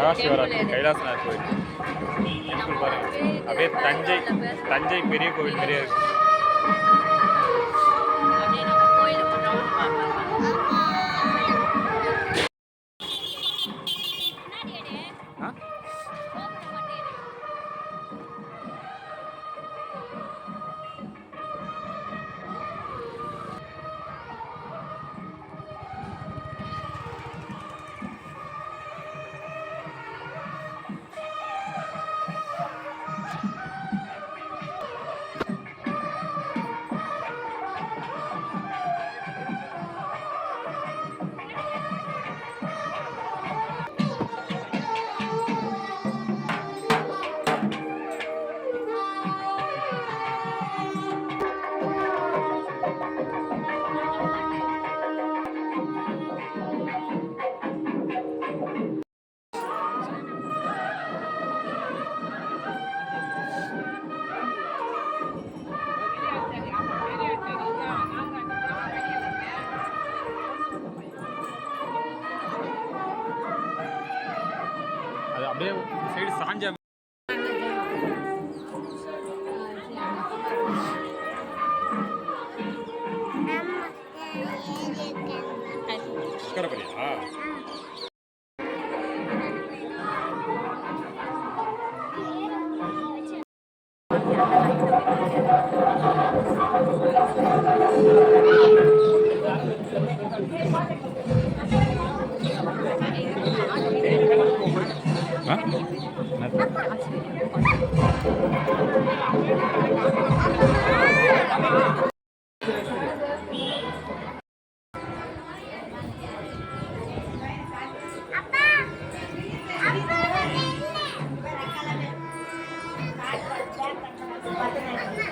மகாசிவராத்திரி கைலாசநாதர் கோயில். பாருங்க. அப்படியே தஞ்சை தஞ்சை பெரிய கோவில் மாதிரியே இருக்கு. அது அப்படியே சைடு சாஞ்ச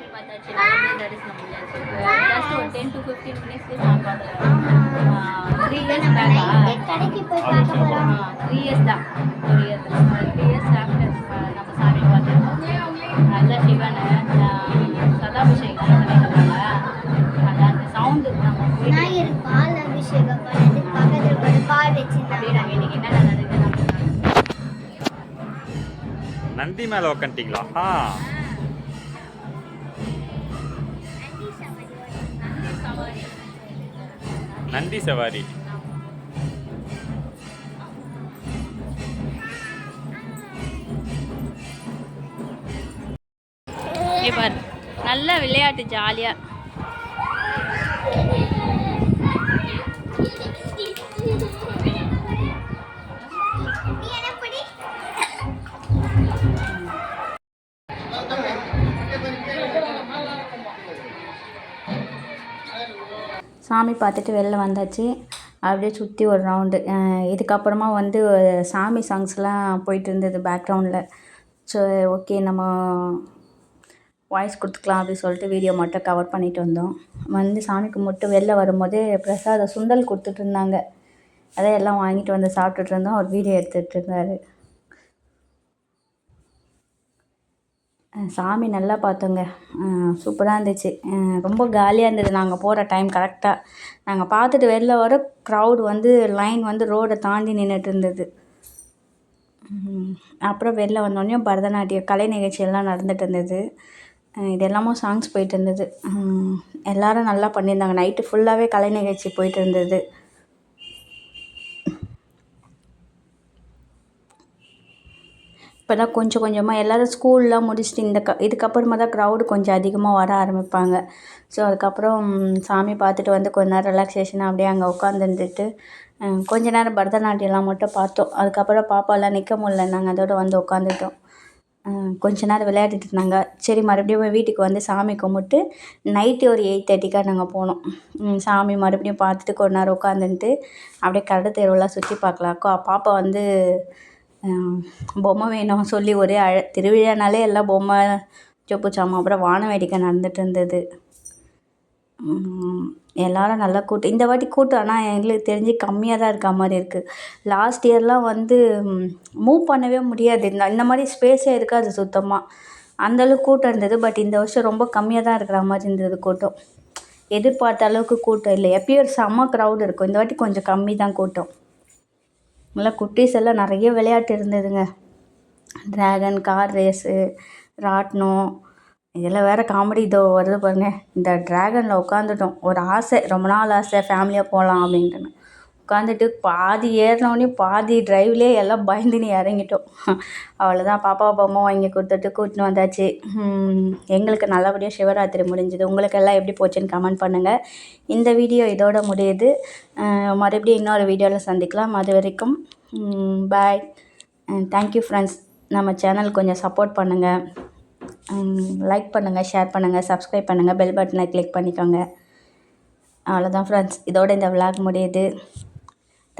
சாமி பார்த்தாச்சு நல்லபடியா தரிசனம் முடியாச்சு ஜஸ்ட் ஒரு டென் டு ஃபிஃப்டீன் மினிட்ஸ்க்கு சாமி பார்க்கலாம் த்ரீ இயர்ஸ் பேக்கா கடைக்கு போய் போகிறோம் த்ரீ இயர்ஸ் தான். ஒரு இயர் த்ரீ இயர்ஸ் ஆஃப்டர் நம்ம சாமி பார்த்துருக்கோம் நல்ல சிவன் சதாபிஷேகம் பண்ணியிருக்காங்க அது அந்த சவுண்டு நம்ம போயிட்டு விநாயகர் பால் அபிஷேகம் பண்ணது பக்கத்துல ஒரு பால் அப்படியே வச்சிருந்தாங்க நாங்கள் இன்னைக்கு என்ன நடக்குது நம்ம நந்தி மேலே உக்காந்துட்டீங்களா? ஆ. நந்தி சவாரி. நல்ல விளையாட்டு ஜாலியாக சாமி பார்த்துட்டு வெளில வந்தாச்சு. அப்படியே சுற்றி ஒரு ரவுண்டு இதுக்கப்புறமா வந்து சாமி சாங்ஸ்லாம் போயிட்டு இருந்தது பேக்ரவுண்டில் ஸோ ஓகே நம்ம வாய்ஸ் கொடுத்துக்கலாம் அப்படின்னு சொல்லிட்டு வீடியோ மட்டும் கவர் பண்ணிட்டு வந்தோம். வந்து சாமி கும்பிட்டு வெளில வரும்போதே பிரசாத சுண்டல் கொடுத்துட்டு இருந்தாங்க. அதை எல்லாம் வாங்கிட்டு வந்து சாப்பிட்டுட்டு இருந்தோம். அவர் வீடியோ எடுத்துகிட்டு இருந்தார். சாமி நல்லா பார்த்தோங்க. சூப்பராக இருந்துச்சு. ரொம்ப காலியாக இருந்தது. நாங்கள் போகிற டைம் கரெக்டாக நாங்கள் பார்த்துட்டு வெளில வர க்ரௌட் வந்து லைன் வந்து ரோடை தாண்டி நின்றுட்டு இருந்தது. அப்புறம் வெளில வந்தோடனே பரதநாட்டியம் கலை நிகழ்ச்சியெல்லாம் நடந்துட்டு இருந்தது. இது எல்லாமும் சாங்ஸ் போயிட்டு இருந்தது. எல்லாரும் நல்லா பண்ணியிருந்தாங்க. நைட்டு ஃபுல்லாகவே கலை நிகழ்ச்சி போயிட்டு இருந்தது. இப்போ தான் கொஞ்சம் கொஞ்சமாக எல்லோரும் ஸ்கூல்லாம் முடிச்சுட்டு இந்த க இதுக்கப்புறமா தான் க்ரௌடு கொஞ்சம் அதிகமாக வர ஆரம்பிப்பாங்க. ஸோ அதுக்கப்புறம் சாமி பார்த்துட்டு வந்து கொஞ்ச நேரம் ரிலாக்ஸேஷனாக அப்படியே அங்கே உட்காந்துருந்துட்டு கொஞ்ச நேரம் பரதநாட்டியம்லாம் மட்டும் பார்த்தோம். அதுக்கப்புறம் பாப்பாலாம் நிற்க முடியல. நாங்கள் அதோடு வந்து உட்காந்துட்டோம் கொஞ்ச நேரம் விளையாடிட்டு இருந்தாங்க. சரி மறுபடியும் வீட்டுக்கு வந்து சாமி கும்பிட்டு நைட்டு ஒரு எயிட் தேர்ட்டிக்காக நாங்கள் போனோம். சாமி மறுபடியும் பார்த்துட்டு கொஞ்ச நேரம் உட்காந்துட்டு அப்படியே கடை தெருவெல்லாம் சுற்றி பார்க்கலாம் பாப்பா வந்து பொம்மை வேணும் சொல்லி ஒரே அழ திருவிழானாலே எல்லாம் பொம்மை சொப்பு சாமான் அப்புறம் வான வேடிக்கை நடந்துட்டு இருந்தது எல்லோரும் எல்லாரும் நல்லா கூட்டம் இந்த வாட்டி கூட்டம் ஆனால் எங்களுக்கு தெரிஞ்சு கம்மியாக தான் இருக்க மாதிரி இருக்குது லாஸ்ட் இயர்லாம் வந்து மூவ் பண்ணவே முடியாது. இந்த இந்த மாதிரி ஸ்பேஸே இருக்காது சுத்தமாக அந்தளவுக்கு கூட்டம் இருந்தது பட் இந்த வருஷம் ரொம்ப கம்மியாக தான் இருக்கிற மாதிரி இருந்தது கூட்டம். எதிர்பார்த்த அளவுக்கு கூட்டம் இல்லை. எப்பயும் செம்ம க்ரௌட் இருக்கும். இந்த வாட்டி கொஞ்சம் கம்மி தான் கூட்டம். நல்லா குட்டீஸ் எல்லாம் நிறைய விளையாட்டு இருந்ததுங்க. ட்ராகன் கார் ரேஸு ராட்டினம் இதில் வேறு காமெடி இதோ வருது பாருங்க. இந்த ட்ராகனில் உட்காந்துட்டோம் ஒரு ஆசை ரொம்ப நாள் ஆசை ஃபேமிலியாக போகலாம் அப்படின்ட்டுன்னு. உட்காந்துட்டு பாதி ஏறினோடனே பாதி டிரைவ்லேயே எல்லாம் பயந்துன்னு இறங்கிட்டோம். அவ்வளோதான் பாப்பா பொம்மை வாங்கி கொடுத்துட்டு கூட்டின்னு வந்தாச்சு. எங்களுக்கு நல்லபடியாக சிவராத்திரி முடிஞ்சுது. உங்களுக்கெல்லாம் எப்படி போச்சுன்னு கமெண்ட் பண்ணுங்கள் இந்த வீடியோ இதோட முடியுது. மறுபடியும் இன்னொரு வீடியோவில் சந்திக்கலாம். அது வரைக்கும் பாய் தேங்க்யூ ஃப்ரெண்ட்ஸ் நம்ம சேனல் கொஞ்சம் சப்போர்ட் பண்ணுங்கள் லைக் பண்ணுங்கள் ஷேர் பண்ணுங்கள் சப்ஸ்கிரைப் பண்ணுங்கள் பெல் பட்டனை கிளிக் பண்ணிக்கோங்க. அவ்வளோதான் ஃப்ரெண்ட்ஸ் இதோட இந்த விளாக் முடியுது.